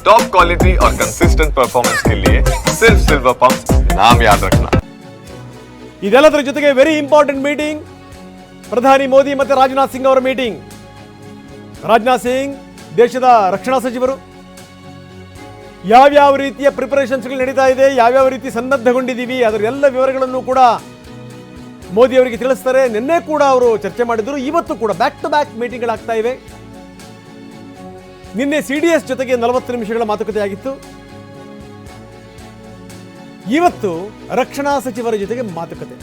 Top quality और consistent performance के लिए सिर्फ सिल्वर पंप नाम याद रखना ಇದೆಲ್ಲದರ ಜೊತೆಗೆ ವೆರಿ ಇಂಪಾರ್ಟೆಂಟ್ ಮೀಟಿಂಗ್ ಪ್ರಧಾನಿ ಮೋದಿ ಮತ್ತು ರಾಜನಾಥ್ ಸಿಂಗ್ ಅವರ ಮೀಟಿಂಗ್ ರಾಜನಾಥ್ ಸಿಂಗ್ ದೇಶದ ರಕ್ಷಣಾ ಸಚಿವರು ಯಾವ್ಯಾವ ರೀತಿಯ ಪ್ರಿಪರೇಷನ್ಸ್ಗಳು ನಡೀತಾ ಇದೆ ಯಾವ್ಯಾವ ರೀತಿ ಸನ್ನದ್ಧಗೊಂಡಿದ್ದೀವಿ ಅದರ ಎಲ್ಲ ವಿವರಗಳನ್ನು ಕೂಡ ಮೋದಿ ಅವರಿಗೆ ತಿಳಿಸ್ತಾರೆ ನಿನ್ನೆ ಕೂಡ ಅವರು ಚರ್ಚೆ ಮಾಡಿದ್ರು ಇವತ್ತು ಕೂಡ ಬ್ಯಾಕ್ ಟು ಬ್ಯಾಕ್ ಮೀಟಿಂಗ್ಗಳಾಗ್ತಾ ಇವೆ ನಿನ್ನೆ ಸಿ ಡಿ ಎಸ್ ಜೊತೆಗೆ ನಲವತ್ತು ನಿಮಿಷಗಳ ಮಾತುಕತೆ ಆಗಿತ್ತು ಇವತ್ತು ರಕ್ಷಣಾ ಸಚಿವರ ಜೊತೆಗೆ ಮಾತುಕತೆ.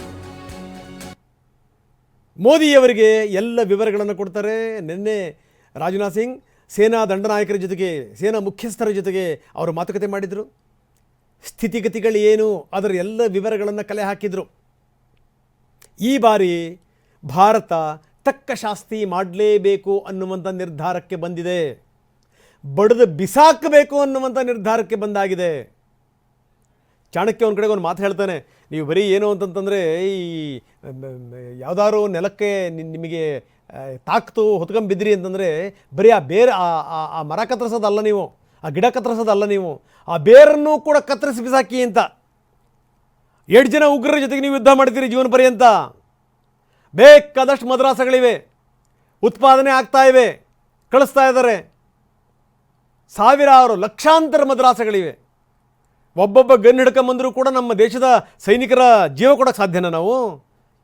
ಮೋದಿಯವರಿಗೆ ಎಲ್ಲ ವಿವರಗಳನ್ನು ಕೊಡ್ತಾರೆ. ನಿನ್ನೆ ರಾಜನಾಥ್ ಸಿಂಗ್ ಸೇನಾ ದಂಡನಾಯಕರ ಜೊತೆಗೆ, ಸೇನಾ ಮುಖ್ಯಸ್ಥರ ಜೊತೆಗೆ ಅವರು ಮಾತುಕತೆ ಮಾಡಿದರು. ಸ್ಥಿತಿಗತಿಗಳು ಏನು, ಅದರ ಎಲ್ಲ ವಿವರಗಳನ್ನು ಕಲೆ ಹಾಕಿದರು. ಈ ಬಾರಿ ಭಾರತ ತಕ್ಕ ಶಾಸ್ತಿ ಮಾಡಲೇಬೇಕು ಅನ್ನುವಂಥ ನಿರ್ಧಾರಕ್ಕೆ ಬಂದಿದೆ. ಬಡಿದು ಬಿಸಾಕಬೇಕು ಅನ್ನುವಂಥ ನಿರ್ಧಾರಕ್ಕೆ ಬಂದಾಗಿದೆ. ಚಾಣಕ್ಯ ಒಂದು ಕಡೆಗೆ ಒಂದು ಮಾತು ಹೇಳ್ತಾನೆ, ನೀವು ಬರೀ ಏನು ಅಂತಂತಂದರೆ ಈ ಯಾವುದಾದ್ರು ನೆಲಕ್ಕೆ ನಿಮಗೆ ತಾಕ್ತು ಹೊತ್ಕೊಂಬಿದ್ರಿ ಅಂತಂದರೆ ಬರೀ ಆ ಬೇರೆ, ಆ- ಆ- ಆ ಮರ ಕತ್ತರಿಸೋದಲ್ಲ ನೀವು, ಆ ಗಿಡ ಕತ್ತರಿಸೋದಲ್ಲ ನೀವು, ಆ ಬೇರನ್ನು ಕೂಡ ಕತ್ತರಿಸಿ ಬಿಸಾಕಿ ಅಂತ. ಎರಡು ಜನ ಉಗ್ರರ ಜೊತೆಗೆ ನೀವು ಯುದ್ಧ ಮಾಡ್ತೀರಿ ಜೀವನ ಪರ್ಯಂತ. ಬೇಕಾದಷ್ಟು ಮದ್ರಾಸಗಳಿವೆ, ಉತ್ಪಾದನೆ ಆಗ್ತಾ ಇವೆ, ಕಳಿಸ್ತಾ ಇದ್ದಾರೆ. ಸಾವಿರಾರು ಲಕ್ಷಾಂತರ ಮದ್ರಾಸಗಳಿವೆ. ಒಬ್ಬೊಬ್ಬ ಗನ್ ಹಿಡ್ಕೊಂಬಂದರೂ ಕೂಡ ನಮ್ಮ ದೇಶದ ಸೈನಿಕರ ಜೀವ ಕೊಡೋಕ್ಕೆ ಸಾಧ್ಯನ ನಾವು?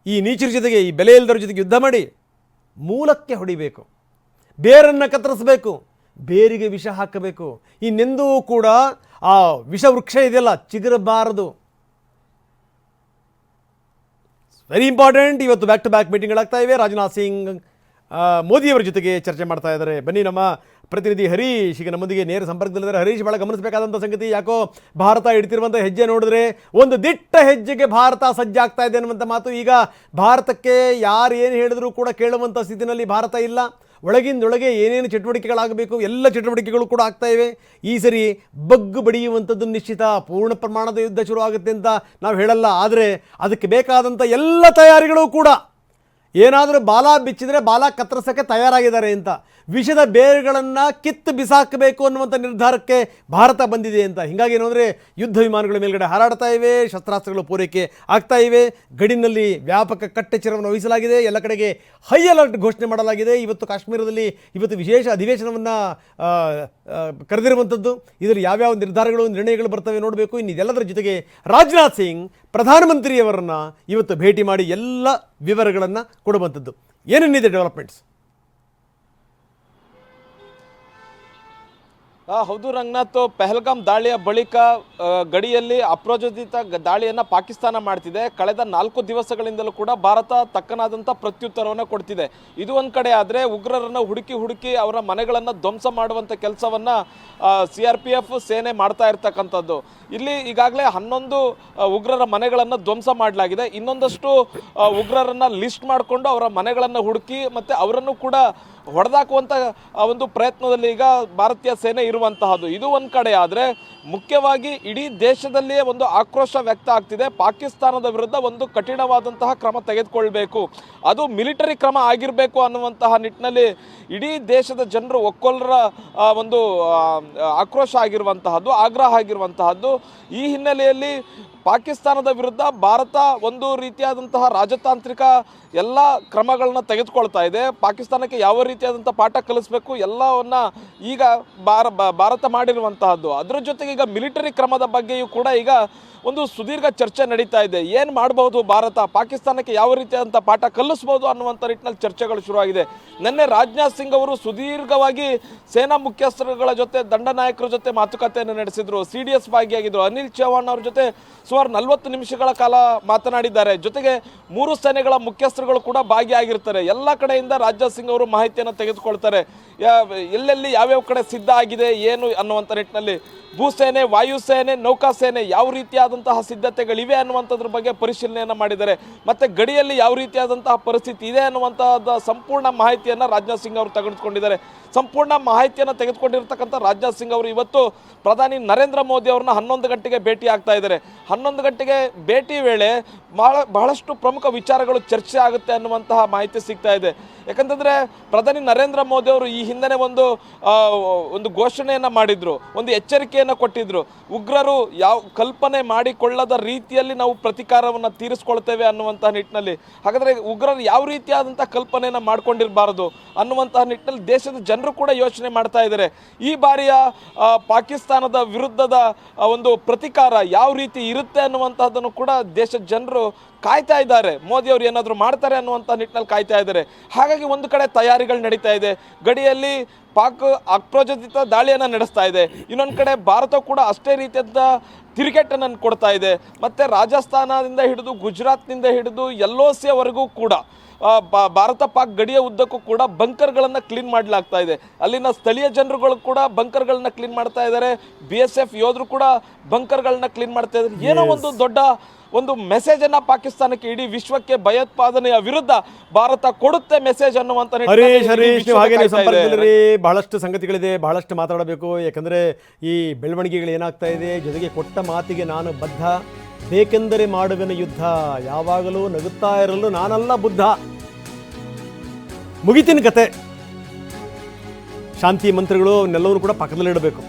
ಈ ನೀಚರ ಜೊತೆಗೆ, ಈ ಬೆಲೆ ಇಲ್ಲದರ ಜೊತೆಗೆ ಯುದ್ಧ ಮಾಡಿ ಮೂಲಕ್ಕೆ ಹೊಡಿಬೇಕು. ಬೇರನ್ನು ಕತ್ತರಿಸಬೇಕು. ಬೇರಿಗೆ ವಿಷ ಹಾಕಬೇಕು. ಇನ್ನೆಂದೂ ಕೂಡ ಆ ವಿಷ ವೃಕ್ಷ ಇದೆಯಲ್ಲ, ಚಿಗುರಬಾರದು. ವೆರಿ ಇಂಪಾರ್ಟೆಂಟ್ ಇವತ್ತು ಬ್ಯಾಕ್ ಟು ಬ್ಯಾಕ್ ಮೀಟಿಂಗ್ಗಳಾಗ್ತಾ ಇವೆ. ರಾಜನಾಥ್ ಸಿಂಗ್ ಮೋದಿಯವರ ಜೊತೆಗೆ ಚರ್ಚೆ ಮಾಡ್ತಾ ಇದ್ದಾರೆ. ಬನ್ನಿ ನಮ್ಮ ಪ್ರತಿನಿಧಿ ಹರೀಶ್, ಈಗ ನಮ್ಮೊಂದಿಗೆ ನೇರ ಸಂಪರ್ಕದಲ್ಲಿದ್ದಾರೆ ಹರೀಶ್, ಬಹಳ ಗಮನಿಸಬೇಕಾದಂಥ ಸಂಗತಿ, ಯಾಕೋ ಭಾರತ ಇಡ್ತಿರುವಂಥ ಹೆಜ್ಜೆ ನೋಡಿದ್ರೆ ಒಂದು ದಿಟ್ಟ ಹೆಜ್ಜೆಗೆ ಭಾರತ ಸಜ್ಜಾಗ್ತಾ ಇದೆ ಅನ್ನುವಂಥ ಮಾತು. ಈಗ ಭಾರತಕ್ಕೆ ಯಾರು ಏನು ಹೇಳಿದ್ರು ಕೂಡ ಕೇಳುವಂಥ ಸ್ಥಿತಿನಲ್ಲಿ ಭಾರತ ಇಲ್ಲ. ಒಳಗಿಂದೊಳಗೆ ಏನೇನು ಚಟುವಟಿಕೆಗಳಾಗಬೇಕು, ಎಲ್ಲ ಚಟುವಟಿಕೆಗಳು ಕೂಡ ಆಗ್ತಾ ಇವೆ. ಈ ಸರಿ ಬಗ್ಗು ಬಡಿಯುವಂಥದ್ದು ನಿಶ್ಚಿತ. ಪೂರ್ಣ ಪ್ರಮಾಣದ ಯುದ್ಧ ಶುರು ಆಗುತ್ತೆ ಅಂತ ನಾವು ಹೇಳಲ್ಲ. ಆದರೆ ಅದಕ್ಕೆ ಬೇಕಾದಂಥ ಎಲ್ಲ ತಯಾರಿಗಳು ಕೂಡ ಏನಾದರೂ ಬಾಲ ಬಿಚ್ಚಿದರೆ ಬಾಲ ಕತ್ತರಿಸೋಕ್ಕೆ ತಯಾರಾಗಿದ್ದಾರೆ ಅಂತ. ವಿಷದ ಬೇರುಗಳನ್ನು ಕಿತ್ತು ಬಿಸಾಕಬೇಕು ಅನ್ನುವಂಥ ನಿರ್ಧಾರಕ್ಕೆ ಭಾರತ ಬಂದಿದೆ ಅಂತ. ಹೀಗಾಗಿ ಏನು ಅಂದರೆ ಯುದ್ಧ ವಿಮಾನಗಳ ಮೇಲ್ಗಡೆ ಹಾರಾಡ್ತಾ ಇವೆ, ಶಸ್ತ್ರಾಸ್ತ್ರಗಳು ಪೂರೈಕೆ ಆಗ್ತಾ ಇವೆ. ಗಡಿನಲ್ಲಿ ವ್ಯಾಪಕ ಕಟ್ಟೆಚ್ಚರವನ್ನು ವಹಿಸಲಾಗಿದೆ. ಎಲ್ಲ ಕಡೆಗೆ ಹೈ ಅಲರ್ಟ್ ಘೋಷಣೆ ಮಾಡಲಾಗಿದೆ. ಇವತ್ತು ಕಾಶ್ಮೀರದಲ್ಲಿ ಇವತ್ತು ವಿಶೇಷ ಅಧಿವೇಶನವನ್ನು ಕರೆದಿರುವಂಥದ್ದು ಇದರಲ್ಲಿ ಯಾವ್ಯಾವ ನಿರ್ಧಾರಗಳು, ನಿರ್ಣಯಗಳು ಬರ್ತವೆ ನೋಡಬೇಕು. ಇನ್ನು ಇದೆಲ್ಲದರ ಜೊತೆಗೆ ರಾಜನಾಥ್ ಸಿಂಗ್ ಪ್ರಧಾನಮಂತ್ರಿಯವರನ್ನು ಇವತ್ತು ಭೇಟಿ ಮಾಡಿ ಎಲ್ಲ ವಿವರಗಳನ್ನು ಕೊಡುವಂಥದ್ದು. ಏನೇನಿದೆ ಡೆವಲಪ್ಮೆಂಟ್ಸ್ ಹೌದು ರಂಗನಾಥ್, ಪೆಹಲ್ಗಾಮ್ ದಾಳಿಯ ಬಳಿಕ ಗಡಿಯಲ್ಲಿ ಅಪ್ರಚೋದಿತ ದಾಳಿಯನ್ನ ಪಾಕಿಸ್ತಾನ ಮಾಡ್ತಿದೆ. ಕಳೆದ ನಾಲ್ಕು ದಿವಸಗಳಿಂದಲೂ ಕೂಡ ಭಾರತ ತಕ್ಕನಾದಂಥ ಪ್ರತ್ಯುತ್ತರವನ್ನು ಕೊಡ್ತಿದೆ. ಇದು ಒಂದ್ ಕಡೆ ಆದ್ರೆ ಉಗ್ರರನ್ನ ಹುಡುಕಿ ಹುಡುಕಿ ಅವರ ಮನೆಗಳನ್ನ ಧ್ವಂಸ ಮಾಡುವಂತ ಕೆಲಸವನ್ನ ಸಿ ಆರ್ ಪಿ ಎಫ್ ಸೇನೆ ಮಾಡ್ತಾ ಇರ್ತಕ್ಕಂಥದ್ದು. ಇಲ್ಲಿ ಈಗಾಗಲೇ ಹನ್ನೊಂದು ಉಗ್ರರ ಮನೆಗಳನ್ನ ಧ್ವಂಸ ಮಾಡಲಾಗಿದೆ. ಇನ್ನೊಂದಷ್ಟು ಉಗ್ರರನ್ನ ಲಿಸ್ಟ್ ಮಾಡಿಕೊಂಡು ಅವರ ಮನೆಗಳನ್ನ ಹುಡುಕಿ ಮತ್ತೆ ಅವರನ್ನು ಕೂಡ ಹೊಡೆದಾಕುವಂತ ಒಂದು ಪ್ರಯತ್ನದಲ್ಲಿ ಈಗ ಭಾರತೀಯ ಸೇನೆ ಇರುವಂತಹದ್ದು. ಇದು ಒಂದ್ ಕಡೆ ಆದ್ರೆ ಮುಖ್ಯವಾಗಿ ಇಡೀ ದೇಶದಲ್ಲಿಯೇ ಒಂದು ಆಕ್ರೋಶ ವ್ಯಕ್ತ ಆಗ್ತಿದೆ. ಪಾಕಿಸ್ತಾನದ ವಿರುದ್ಧ ಒಂದು ಕಠಿಣವಾದಂತಹ ಕ್ರಮ ತೆಗೆದುಕೊಳ್ಬೇಕು. ಅದು ಮಿಲಿಟರಿ ಕ್ರಮ ಆಗಿರಬೇಕು ಅನ್ನುವಂತಹ ನಿಟ್ಟಿನಲ್ಲಿ ಇಡೀ ದೇಶದ ಜನರು ಒಕ್ಕೊಲ್ಲರ ಒಂದು ಆಕ್ರೋಶ ಆಗಿರುವಂತಹದ್ದು, ಆಗ್ರಹ ಆಗಿರುವಂತಹದ್ದು. ಈ ಹಿನ್ನೆಲೆಯಲ್ಲಿ ಪಾಕಿಸ್ತಾನದ ವಿರುದ್ಧ ಭಾರತ ಒಂದು ರೀತಿಯಾದಂತಹ ರಾಜತಾಂತ್ರಿಕ ಎಲ್ಲ ಕ್ರಮಗಳನ್ನ ತೆಗೆದುಕೊಳ್ತಾ ಇದೆ. ಪಾಕಿಸ್ತಾನಕ್ಕೆ ಯಾವ ರೀತಿಯಾದಂಥ ಪಾಠ ಕಲಿಸ್ಬೇಕು, ಎಲ್ಲವನ್ನ ಈಗ ಭಾರತ ಮಾಡಿರುವಂತಹದ್ದು. ಅದರ ಜೊತೆಗೆ ಈಗ ಮಿಲಿಟರಿ ಕ್ರಮದ ಬಗ್ಗೆಯೂ ಕೂಡ ಈಗ ಒಂದು ಸುದೀರ್ಘ ಚರ್ಚೆ ನಡೀತಾ ಇದೆ. ಏನು ಮಾಡಬಹುದು ಭಾರತ? ಪಾಕಿಸ್ತಾನಕ್ಕೆ ಯಾವ ರೀತಿಯಾದಂಥ ಪಾಠ ಕಲಿಸ್ಬೋದು ಅನ್ನುವಂಥ ನಿಟ್ಟಿನಲ್ಲಿ ಚರ್ಚೆಗಳು ಶುರುವಾಗಿದೆ. ನಿನ್ನೆ ರಾಜನಾಥ್ ಸಿಂಗ್ ಅವರು ಸುದೀರ್ಘವಾಗಿ ಸೇನಾ ಮುಖ್ಯಸ್ಥರುಗಳ ಜೊತೆ ದಂಡನಾಯಕರ ಜೊತೆ ಮಾತುಕತೆಯನ್ನು ನಡೆಸಿದ್ರು. ಸಿ ಡಿ ಎಸ್ ಭಾಗಿಯಾಗಿದ್ರು. ಅನಿಲ್ ಚೌಹಾಣ್ ಅವ್ರ ಜೊತೆ ಸುಮಾರು ನಲವತ್ತು ನಿಮಿಷಗಳ ಕಾಲ ಮಾತನಾಡಿದ್ದಾರೆ. ಜೊತೆಗೆ ಮೂರು ಸೇನೆಗಳ ಮುಖ್ಯಸ್ಥರುಗಳು ಕೂಡ ಭಾಗಿಯಾಗಿರ್ತಾರೆ. ಎಲ್ಲ ಕಡೆಯಿಂದ ರಾಜನಾಥ್ ಸಿಂಗ್ ಅವರು ಮಾಹಿತಿಯನ್ನು ತೆಗೆದುಕೊಳ್ತಾರೆ. ಎಲ್ಲೆಲ್ಲಿ ಯಾವ್ಯಾವ ಕಡೆ ಸಿದ್ಧ ಆಗಿದೆ, ಏನು ಅನ್ನುವಂಥ ನಿಟ್ಟಿನಲ್ಲಿ ಭೂಸೇನೆ ವಾಯುಸೇನೆ ನೌಕಾಸೇನೆ ಯಾವ ರೀತಿಯಾದಂತಹ ಸಿದ್ಧತೆಗಳಿವೆ ಅನ್ನುವಂಥದ್ರ ಬಗ್ಗೆ ಪರಿಶೀಲನೆಯನ್ನು ಮಾಡಿದ್ದಾರೆ. ಮತ್ತೆ ಗಡಿಯಲ್ಲಿ ಯಾವ ರೀತಿಯಾದಂತಹ ಪರಿಸ್ಥಿತಿ ಇದೆ ಅನ್ನುವಂತಹ ಸಂಪೂರ್ಣ ಮಾಹಿತಿಯನ್ನು ರಾಜನಾಥ್ ಸಿಂಗ್ ಅವರು ತೆಗೆದುಕೊಂಡಿದ್ದಾರೆ. ಸಂಪೂರ್ಣ ಮಾಹಿತಿಯನ್ನು ತೆಗೆದುಕೊಂಡಿರ್ತಕ್ಕಂಥ ರಾಜನಾಥ್ ಸಿಂಗ್ ಅವರು ಇವತ್ತು ಪ್ರಧಾನಿ ನರೇಂದ್ರ ಮೋದಿ ಅವ್ರನ್ನ ಹನ್ನೊಂದು ಗಂಟೆಗೆ ಭೇಟಿ ಆಗ್ತಾ ಇದ್ದಾರೆ. ಹನ್ನೊಂದು ಗಂಟೆಗೆ ಭೇಟಿ ವೇಳೆ ಬಹಳ, ಬಹಳಷ್ಟು ಪ್ರಮುಖ ವಿಚಾರಗಳು ಚರ್ಚೆ ಆಗುತ್ತೆ ಅನ್ನುವಂತಹ ಮಾಹಿತಿ ಸಿಗ್ತಾ ಇದೆ. ಯಾಕಂತಂದ್ರೆ ಪ್ರಧಾನಿ ನರೇಂದ್ರ ಮೋದಿ ಅವರು ಈ ಹಿಂದೆ ಒಂದು ಒಂದು ಘೋಷಣೆಯನ್ನ ಮಾಡಿದ್ರು. ಒಂದು ಎಚ್ಚರಿಕೆಯನ್ನ ಕೊಟ್ಟಿದ್ರು. ಉಗ್ರರು ಯಾವ ಕಲ್ಪನೆ ಮಾಡಿಕೊಳ್ಳದ ರೀತಿಯಲ್ಲಿ ನಾವು ಪ್ರತಿಕಾರವನ್ನು ತೀರಿಸ್ಕೊಳ್ತೇವೆ ಅನ್ನುವಂತಹ ನಿಟ್ಟಿನಲ್ಲಿ. ಹಾಗಾದರೆ ಉಗ್ರರು ಯಾವ ರೀತಿಯಾದಂಥ ಕಲ್ಪನೆಯನ್ನು ಮಾಡ್ಕೊಂಡಿರಬಾರದು ಅನ್ನುವಂತಹ ನಿಟ್ಟಿನಲ್ಲಿ ದೇಶದ ಜನರು ಕೂಡ ಯೋಚನೆ ಮಾಡ್ತಾ ಇದ್ದಾರೆ. ಈ ಬಾರಿಯ ಪಾಕಿಸ್ತಾನದ ವಿರುದ್ಧದ ಒಂದು ಪ್ರತಿಕಾರ ಯಾವ ರೀತಿ ಇರುತ್ತೆ ಅನ್ನುವಂತಹದ್ದನ್ನು ಕೂಡ ದೇಶದ ಜನರು ಕಾಯ್ತಾ ಇದ್ದಾರೆ. ಮೋದಿ ಅವರು ಏನಾದರೂ ಮಾಡ್ತಾರೆ ಅನ್ನುವಂಥ ನಿಟ್ಟಿನಲ್ಲಿ ಕಾಯ್ತಾ ಇದ್ದಾರೆ. ಹಾಗಾಗಿ ಒಂದು ಕಡೆ ತಯಾರಿಗಳು ನಡೀತಾ ಇದೆ. ಗಡಿಯಲ್ಲಿ ಪಾಕ್ ಅಪ್ರಚೋದಿತ ದಾಳಿಯನ್ನು ನಡೆಸ್ತಾ ಇದೆ. ಇನ್ನೊಂದು ಕಡೆ ಭಾರತ ಕೂಡ ಅಷ್ಟೇ ರೀತಿಯಾದ ತಿರುಗೇಟನ್ನು ಕೊಡ್ತಾ ಇದೆ. ಮತ್ತು ರಾಜಸ್ಥಾನದಿಂದ ಹಿಡಿದು ಗುಜರಾತ್ನಿಂದ ಹಿಡಿದು ಎಲ್ಲೋ ಸಿಯವರೆಗೂ ಕೂಡ ಭಾರತ ಪಾಕ್ ಗಡಿಯ ಉದ್ದಕ್ಕೂ ಕೂಡ ಬಂಕರ್ಗಳನ್ನು ಕ್ಲೀನ್ ಮಾಡಲಾಗ್ತಾ ಇದೆ. ಅಲ್ಲಿನ ಸ್ಥಳೀಯ ಜನರುಗಳು ಕೂಡ ಬಂಕರ್ಗಳನ್ನ ಕ್ಲೀನ್ ಮಾಡ್ತಾ ಇದ್ದಾರೆ. ಬಿ ಎಸ್ ಎಫ್ ಯೋಧರು ಕೂಡ ಬಂಕರ್ಗಳನ್ನ ಕ್ಲೀನ್ ಮಾಡ್ತಾ ಇದ್ದಾರೆ. ಏನೋ ಒಂದು ದೊಡ್ಡ ಒಂದು ಮೆಸೇಜ್ ಅನ್ನ ಪಾಕಿಸ್ತಾನಕ್ಕೆ ಇಡೀ ವಿಶ್ವಕ್ಕೆ ಭಯೋತ್ಪಾದನೆಯ ವಿರುದ್ಧ ಭಾರತ ಕೊಡುತ್ತೆ ಮೆಸೇಜ್ ಅನ್ನುವಂತ ಹರೀಶ್ ಹರೀಶ್ ನೀವು ಹಾಗೆ ಬಹಳಷ್ಟು ಸಂಗತಿಗಳಿದೆ ಬಹಳಷ್ಟು ಮಾತಾಡಬೇಕು. ಯಾಕಂದ್ರೆ ಈ ಬೆಳವಣಿಗೆಗಳು ಏನಾಗ್ತಾ ಇದೆ ಜೊತೆಗೆ ಕೊಟ್ಟ ಮಾತಿಗೆ ನಾನು ಬದ್ಧ. ಬೇಕೆಂದರೆ ಮಾಡುವಿನ ಯುದ್ಧ. ಯಾವಾಗಲೂ ನಗುತ್ತಾ ಇರಲು ನಾನಲ್ಲ ಬುದ್ಧ. ಮುಗಿತಿನ ಕತೆ. ಶಾಂತಿ ಮಂತ್ರಗಳು ನೆಲ್ಲವರು ಕೂಡ ಪಕ್ಕದಲ್ಲಿಡಬೇಕು.